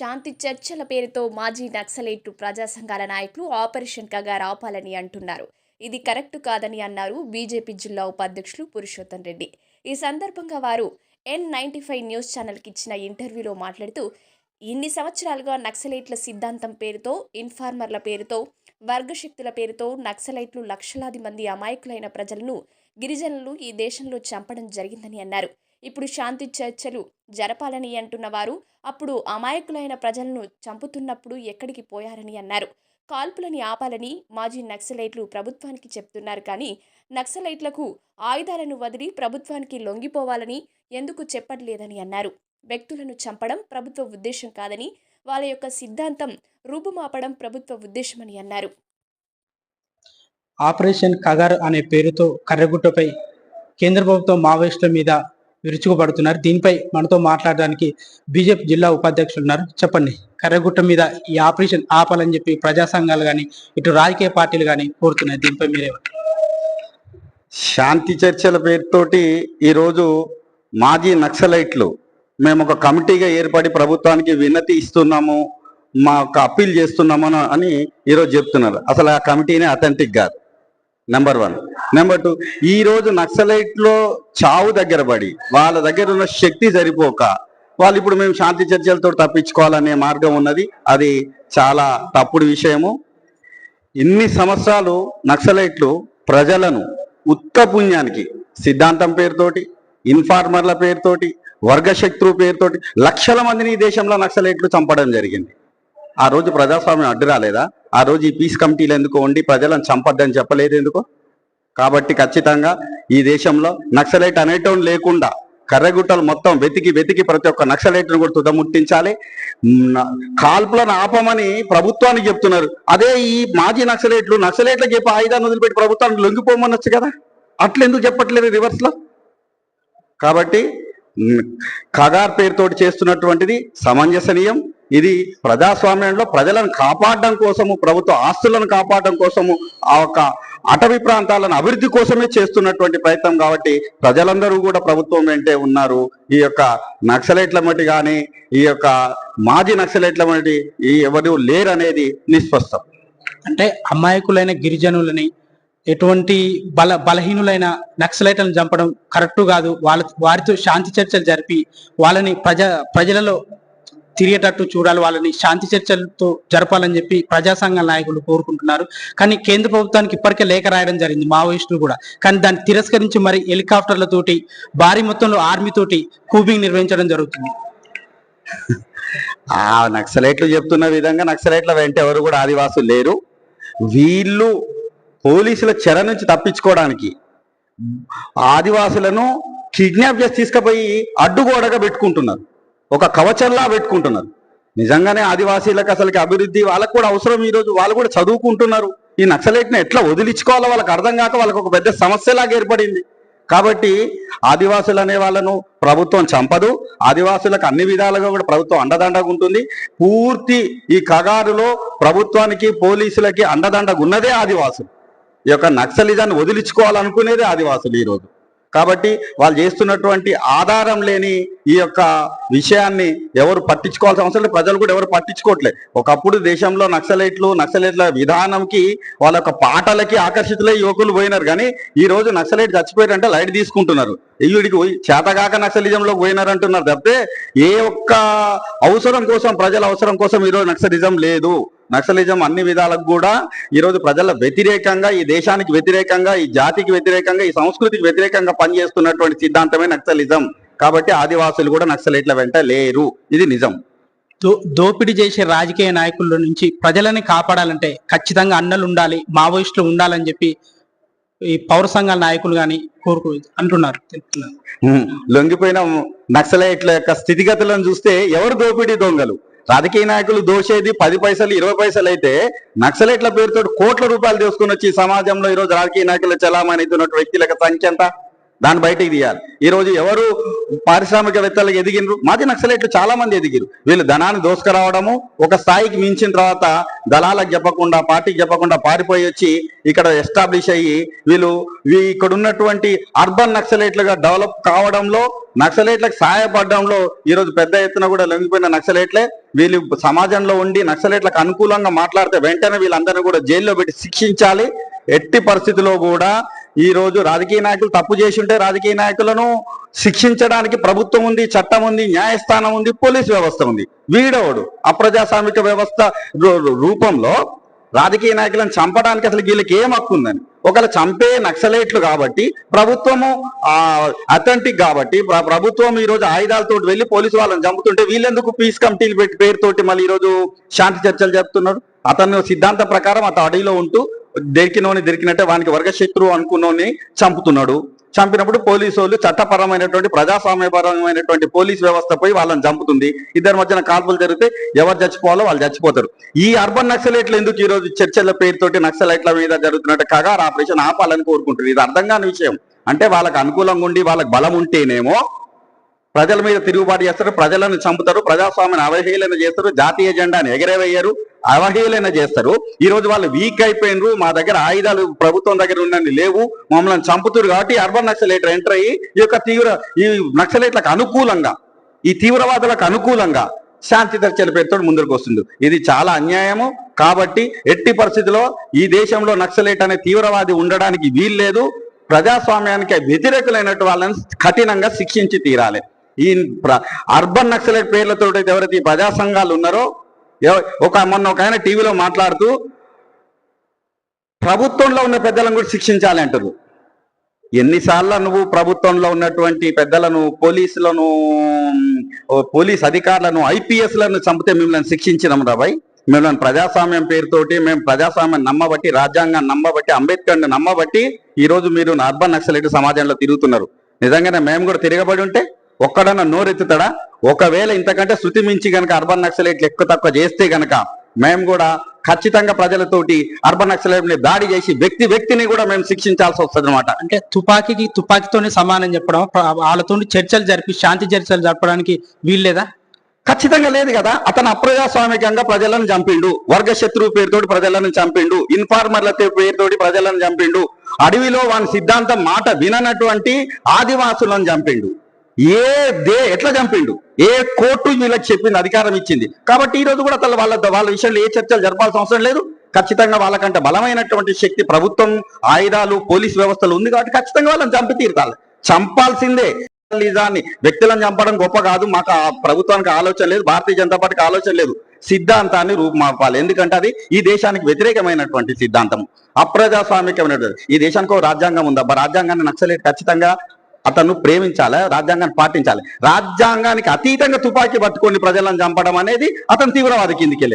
శాంతి చర్చల పేరుతో మాజీ నక్సలైట్లు ప్రజా సంఘాల నాయకులు ఆపరేషన్ కగా రాపాలని అంటున్నారు. ఇది కరెక్ట్ కాదని అన్నారు బీజేపీ జిల్లా ఉపాధ్యక్షులు పురుషోత్తం రెడ్డి. ఈ సందర్భంగా వారు ఎన్ నైన్టీ ఫైవ్ న్యూస్ ఛానల్కి ఇచ్చిన ఇంటర్వ్యూలో మాట్లాడుతూ ఇన్ని సంవత్సరాలుగా నక్సలైట్ల సిద్ధాంతం పేరుతో ఇన్ఫార్మర్ల పేరుతో వర్గశక్తుల పేరుతో నక్సలైట్లు లక్షలాది మంది అమాయకులైన ప్రజలను గిరిజనులు ఈ దేశంలో చంపడం జరిగిందని అన్నారు. ఇప్పుడు శాంతి చర్చలు జరపాలని అంటున్న వారు అప్పుడు అమాయకులైన ప్రజలను చంపుతున్నప్పుడు ఎక్కడికి పోయారని అన్నారు. కాల్పులని ఆపాలని మాజీ నక్సలైట్లు ప్రభుత్వానికి చెప్తున్నారు కానీ నక్సలైట్లకు ఆయుధాలను వదిలి ప్రభుత్వానికి లొంగిపోవాలని ఎందుకు చెప్పట్లేదని అన్నారు. వ్యక్తులను చంపడం ప్రభుత్వ ఉద్దేశం కాదని వాళ్ళ యొక్క సిద్ధాంతం రూపుమాపడం ప్రభుత్వ ఉద్దేశమని అన్నారు. ఆపరేషన్ కగార్ అనే పేరుతో కర్రగుట్టపై కేంద్ర ప్రభుత్వం మావోయిస్టుల మీద విరుచుకుపడుతున్నారు. దీనిపై మనతో మాట్లాడడానికి బీజేపీ జిల్లా ఉపాధ్యక్షులు ఉన్నారు. చెప్పండి కర్రగుట్ట మీద ఈ ఆపరేషన్ ఆపాలని చెప్పి ప్రజా సంఘాలు కానీ ఇటు రాజకీయ పార్టీలు కానీ కోరుతున్నాయి. దీనిపై మీరే శాంతి చర్చల పేరుతోటి ఈరోజు మాజీ నక్సలైట్లు మేము ఒక కమిటీగా ఏర్పడి ప్రభుత్వానికి వినతి ఇస్తున్నాము మా ఒక అప్పీల్ చేస్తున్నాము అని- అని ఈరోజు చెప్తున్నారు. అసలు ఆ కమిటీనే అథెంటిక్ కాదు. నెంబర్ వన్ నెంబర్ టూ ఈ రోజు నక్సలైట్లో చావు దగ్గర పడి వాళ్ళ దగ్గర ఉన్న శక్తి సరిపోక వాళ్ళు ఇప్పుడు మేము శాంతి చర్చలతో తప్పించుకోవాలనే మార్గం ఉన్నది. అది చాలా తప్పుడు విషయము. ఇన్ని సంవత్సరాలు నక్సలైట్లు ప్రజలను ఉత్తపుణ్యానికి సిద్ధాంతం పేరుతోటి ఇన్ఫార్మర్ల పేరుతోటి వర్గశత్రువు పేరుతోటి లక్షల మందిని ఈ దేశంలో నక్సలైట్లు చంపడం జరిగింది. ఆ రోజు ప్రజాస్వామ్యం అడ్డు రాలేదా ఆ రోజు ఈ పీస్ కమిటీలు ఎందుకు ఉండి ప్రజలను చంపద్దని చెప్పలేదు ఎందుకు? కాబట్టి ఖచ్చితంగా ఈ దేశంలో నక్సలైట్ అనేటం లేకుండా కర్రగుట్టలు మొత్తం వెతికి వెతికి ప్రతి ఒక్క నక్సలైట్ను కూడా తుదముట్టించాలి కాల్పులను ఆపమని ప్రభుత్వానికి చెప్తున్నారు. అదే ఈ మాజీ నక్సలైట్లు నక్సలైట్లకు చెప్పి ఆయుధాన్ని వదిలిపెట్టి ప్రభుత్వానికి లొంగిపోమనొచ్చు కదా? అట్లెందుకు చెప్పట్లేదు రివర్స్లో? కాబట్టి కగార్ పేరుతోటి చేస్తున్నటువంటిది సమంజసనీయం. ఇది ప్రజాస్వామ్యంలో ప్రజలను కాపాడడం కోసము ప్రభుత్వ ఆస్తులను కాపాడడం కోసము ఆ యొక్క అటవీ ప్రాంతాలను అభివృద్ధి కోసమే చేస్తున్నటువంటి ప్రయత్నం కాబట్టి ప్రజలందరూ కూడా ప్రభుత్వం వెంటే ఉన్నారు. ఈ యొక్క నక్సలైట్ల మటి కానీ ఈ యొక్క మాజీ నక్సలైట్ల మటి ఈ ఎవరు లేరనేది నిస్పష్టం. అంటే అమాయకులైన గిరిజనులని ఎటువంటి బల బలహీనులైన నక్సలైట్లను చంపడం కరెక్ట్ కాదు. వాళ్ళ వారితో శాంతి చర్చలు జరిపి వాళ్ళని ప్రజ ప్రజలలో తిరిగేటట్టు చూడాలి వాళ్ళని శాంతి చర్చలతో జరపాలని చెప్పి ప్రజా సంఘాల నాయకులు కోరుకుంటున్నారు. కానీ కేంద్ర ప్రభుత్వానికి ఇప్పటికే లేఖ రాయడం జరిగింది మావోయిస్టులు కూడా. కానీ దాన్ని తిరస్కరించి మరి హెలికాప్టర్లతోటి భారీ మొత్తంలో ఆర్మీతోటి కూబింగ్ నిర్వహించడం జరుగుతుంది. ఆ నక్సలైట్లు చెప్తున్న విధంగా నక్సలైట్ల వెంట ఎవరు కూడా ఆదివాసులు లేరు. వీళ్ళు పోలీసుల చెర నుంచి తప్పించుకోవడానికి ఆదివాసులను కిడ్నాప్ చేసి తీసుకుపోయి అడ్డుగోడగా పెట్టుకుంటున్నారు. ఒక కవచంలా పెట్టుకుంటున్నారు. నిజంగానే ఆదివాసీలకు అసలుకి అభివృద్ధి వాళ్ళకు కూడా అవసరం ఈ రోజు వాళ్ళు కూడా చదువుకుంటున్నారు. ఈ నక్సలైట్ని ఎట్లా వదిలించుకోవాలో వాళ్ళకి అర్థం కాక వాళ్ళకి ఒక పెద్ద సమస్యలాగా ఏర్పడింది. కాబట్టి ఆదివాసులు అనే వాళ్ళను ప్రభుత్వం చంపదు. ఆదివాసులకు అన్ని విధాలుగా కూడా ప్రభుత్వం అండదండగా ఉంటుంది. పూర్తి ఈ కగారులో ప్రభుత్వానికి పోలీసులకి అండదండగా ఉన్నదే ఆదివాసులు. ఈ యొక్క నక్సలిజాన్ని వదిలించుకోవాలనుకునేదే ఆదివాసులు ఈ రోజు కాబట్టి వాళ్ళు చేస్తున్నటువంటి ఆధారం లేని ఈ యొక్క విషయాన్ని ఎవరు పట్టించుకోవాల్సిన అవసరం లేదు. ప్రజలు కూడా ఎవరు పట్టించుకోవట్లేదు. ఒకప్పుడు దేశంలో నక్సలైట్లు నక్సలైట్ల విధానంకి వాళ్ళ యొక్క పాటలకి ఆకర్షితులై యువకులు పోయినారు. కానీ ఈ రోజు నక్సలైట్ చచ్చిపోయారంటే లైట్ తీసుకుంటున్నారు. ఈవిడికి పోయి చేతగాక నక్సలిజంలో పోయినారు అంటున్నారు తప్పితే ఏ ఒక్క అవసరం కోసం ప్రజల అవసరం కోసం ఈరోజు నక్సలిజం లేదు. నక్సలిజం అన్ని విధాలకు కూడా ఈరోజు ప్రజల వ్యతిరేకంగా ఈ దేశానికి వ్యతిరేకంగా ఈ జాతికి వ్యతిరేకంగా ఈ సంస్కృతికి వ్యతిరేకంగా పనిచేస్తున్నటువంటి సిద్ధాంతమే నక్సలిజం. కాబట్టి ఆదివాసులు కూడా నక్సలైట్ల వెంట లేరు. ఇది నిజం. దో దోపిడీ చేసే రాజకీయ నాయకుల నుంచి ప్రజలని కాపాడాలంటే ఖచ్చితంగా అన్నలు ఉండాలి మావోయిస్టులు ఉండాలని చెప్పి ఈ పౌర సంఘాల నాయకులు కానీ కోరుకు అంటున్నారు. లొంగిపోయిన నక్సలైట్ల యొక్క స్థితిగతులను చూస్తే ఎవరు దోపిడీ దొంగలు? రాజకీయ నాయకులు దోషేది పది పైసలు ఇరవై పైసలు అయితే నక్సలైట్ల పేరుతో కోట్ల రూపాయలు తీసుకుని వచ్చి సమాజంలో ఈ రోజు రాజకీయ నాయకులు చలామణి అవుతున్న వ్యక్తుల సంఖ్య ఎంత? దాన్ని బయటికి తీయాలి. ఈ రోజు ఎవరు పారిశ్రామికవేత్తలకు ఎదిగినరు? మాది నక్సలైట్లు చాలా మంది ఎదిగిరు. వీళ్ళు ధనాన్ని దోసుకురావడము ఒక స్థాయికి మించిన తర్వాత దళాలకు చెప్పకుండా పార్టీకి చెప్పకుండా పారిపోయి వచ్చి ఇక్కడ ఎస్టాబ్లిష్ అయ్యి వీళ్ళు వీ- ఇక్కడ ఉన్నటువంటి అర్బన్ నక్సలైట్లుగా డెవలప్ కావడంలో నక్సలైట్లకు సహాయపడడంలో ఈరోజు పెద్ద ఎత్తున కూడా లొంగిపోయిన నక్సలైట్లే. వీళ్ళు సమాజంలో ఉండి నక్సలైట్లకు అనుకూలంగా మాట్లాడితే వెంటనే వీళ్ళందరినీ కూడా జైల్లో పెట్టి శిక్షించాలి. ఎట్టి పరిస్థితిలో కూడా ఈ రోజు రాజకీయ నాయకులు తప్పు చేసి ఉంటే రాజకీయ నాయకులను శిక్షించడానికి ప్రభుత్వం ఉంది చట్టం ఉంది న్యాయస్థానం ఉంది పోలీస్ వ్యవస్థ ఉంది. వీడవడు? అప్రజాస్వామిక వ్యవస్థ రూపంలో రాజకీయ నాయకులను చంపడానికి అసలు వీళ్ళకి ఏం హక్కు ఉందని? ఒకవేళ చంపే నక్సలైట్లు కాబట్టి ప్రభుత్వము అథెంటిక్ కాబట్టి ప్రభుత్వం ఈ రోజు ఆయుధాలతో వెళ్ళి పోలీసు వాళ్ళని చంపుతుంటే వీళ్ళెందుకు పీస్ కమిటీలు పెట్టి పేరుతోటి మళ్ళీ ఈ రోజు శాంతి చర్చలు జరుపుతున్నాడు అతను సిద్ధాంత ప్రకారం అతను అడవిలో ఉంటూ దొరికినోని దొరికినట్టే వానికి వర్గశత్రువు అనుకున్నోని చంపుతున్నాడు. చంపినప్పుడు పోలీసు వాళ్ళు చట్టపరమైనటువంటి ప్రజాస్వామ్యపరమైనటువంటి పోలీస్ వ్యవస్థ పోయి వాళ్ళని చంపుతుంది. ఇద్దరి మధ్యన కాల్పులు జరిగితే ఎవరు చచ్చిపోవాలో వాళ్ళు చచ్చిపోతారు. ఈ అర్బన్ నక్సలైట్లు ఎందుకు ఈరోజు చర్చల పేరుతోటి నక్సలైట్ల మీద జరుగుతున్నట్టు కగారు ఆపరేషన్ ఆపాలని కోరుకుంటారు ఇది అర్థం కాని విషయం. అంటే వాళ్ళకి అనుకూలంగా ఉండి వాళ్ళకి బలం ఉంటేనేమో ప్రజల మీద తిరుగుబాటు చేస్తారు ప్రజలను చంపుతారు ప్రజాస్వామ్యాన్ని అవహేళన చేస్తారు జాతీయ జెండాను ఎగరవేయరు అవహేళన చేస్తారు. ఈ రోజు వాళ్ళు వీక్ అయిపోయినరు. మా దగ్గర ఆయుధాలు ప్రభుత్వం దగ్గర ఉన్నన్ని లేవు. మమ్మల్ని చంపుతారు కాబట్టి అర్బన్ నక్సలైట్ ఎంటర్ అయ్యి ఈ యొక్క తీవ్ర ఈ నక్సలైట్లకు అనుకూలంగా ఈ తీవ్రవాదులకు అనుకూలంగా శాంతి చర్చల పేరుతో ముందుకు వస్తుంది. ఇది చాలా అన్యాయము. కాబట్టి ఎట్టి పరిస్థితిలో ఈ దేశంలో నక్సలైట్ అనే తీవ్రవాది ఉండడానికి వీల్లేదు. ప్రజాస్వామ్యానికి వ్యతిరేకులైనటువంటి వాళ్ళని కఠినంగా శిక్షించి తీరాలి. ఈ ప్ర- అర్బన్ నక్సలైట్ పేర్లతో ఎవరైతే ఈ ప్రజా సంఘాలు ఉన్నారో ఒక మొన్న ఒక ఆయన టీవీలో మాట్లాడుతూ ప్రభుత్వంలో ఉన్న పెద్దలను కూడా శిక్షించాలి అంటారు ఎన్నిసార్లు నువ్వు ప్రభుత్వంలో ఉన్నటువంటి పెద్దలను పోలీసులను ఓ పోలీస్ అధికారులను ఐపీఎస్లను చంపితే మిమ్మల్ని శిక్షించినాం రాబాయ్ మిమ్మల్ని ప్రజాస్వామ్యం పేరుతోటి మేము ప్రజాస్వామ్యం నమ్మబట్టి రాజ్యాంగాన్ని నమ్మబట్టి అంబేద్కర్ని నమ్మబట్టి ఈరోజు మీరు అర్బన్ నక్సలైట్ సమాజంలో తిరుగుతున్నారు. నిజంగానే మేము కూడా తిరగబడి ఉంటే ఒక్కడన్నా నోరెత్తుతాడా? ఒకవేళ ఇంతకంటే శృతి మించి గనక అర్బన్ నక్సలైట్లు ఎక్కువ తక్కువ చేస్తే గనక మేము కూడా ఖచ్చితంగా ప్రజలతోటి అర్బన్ నక్సలైట్ మీద దాడి చేసి వ్యక్తి వ్యక్తిని కూడా మేము శిక్షించాల్సి వస్తుంది అనమాట అంటే తుపాకీకి తుపాకీతోనే సమానం చెప్పడం వాళ్ళతో చర్చలు జరిపి శాంతి చర్చలు జరపడానికి వీల్లేదా? ఖచ్చితంగా లేదు కదా. అతను అప్రజాస్వామికంగా ప్రజలను చంపిండు. వర్గ శత్రువు పేరుతోటి ప్రజలను చంపిండు. ఇన్ఫార్మర్ల పేరుతోటి ప్రజలను చంపిండు. అడవిలో వాని సిద్ధాంతం మాట విననటువంటి ఆదివాసులను చంపిండు. ఏ దే ఎట్లా చంపిండు? ఏ కోర్టు వీళ్ళకి చెప్పింది అధికారం ఇచ్చింది? కాబట్టి ఈ రోజు కూడా అసలు వాళ్ళ వాళ్ళ విషయంలో ఏ చర్చలు జరపాల్సిన అవసరం లేదు. ఖచ్చితంగా వాళ్ళకంటే బలమైనటువంటి శక్తి ప్రభుత్వం ఆయుధాలు పోలీస్ వ్యవస్థలు ఉంది కాబట్టి ఖచ్చితంగా వాళ్ళని చంపి తీరుతారు. చంపాల్సిందే. నిజాన్ని వ్యక్తులను చంపడం గొప్ప కాదు. మాకు ఆ ప్రభుత్వానికి ఆలోచన లేదు. భారతీయ జనతా పార్టీకి ఆలోచన లేదు. సిద్ధాంతాన్ని రూపుమాపాలి. ఎందుకంటే అది ఈ దేశానికి వ్యతిరేకమైనటువంటి సిద్ధాంతం. అప్రజాస్వామికమైనటువంటి ఈ దేశానికి ఒక రాజ్యాంగం ఉంది. అబ్బా రాజ్యాంగాన్ని నక్సలేట్ ఖచ్చితంగా అతను ప్రేమించాలి? రాజ్యాంగాన్ని పాటించాలి. రాజ్యాంగానికి అతీతంగా తుపాకీ పట్టుకొని ప్రజలను చంపడం అనేది అతను తీవ్రవాది కిందికి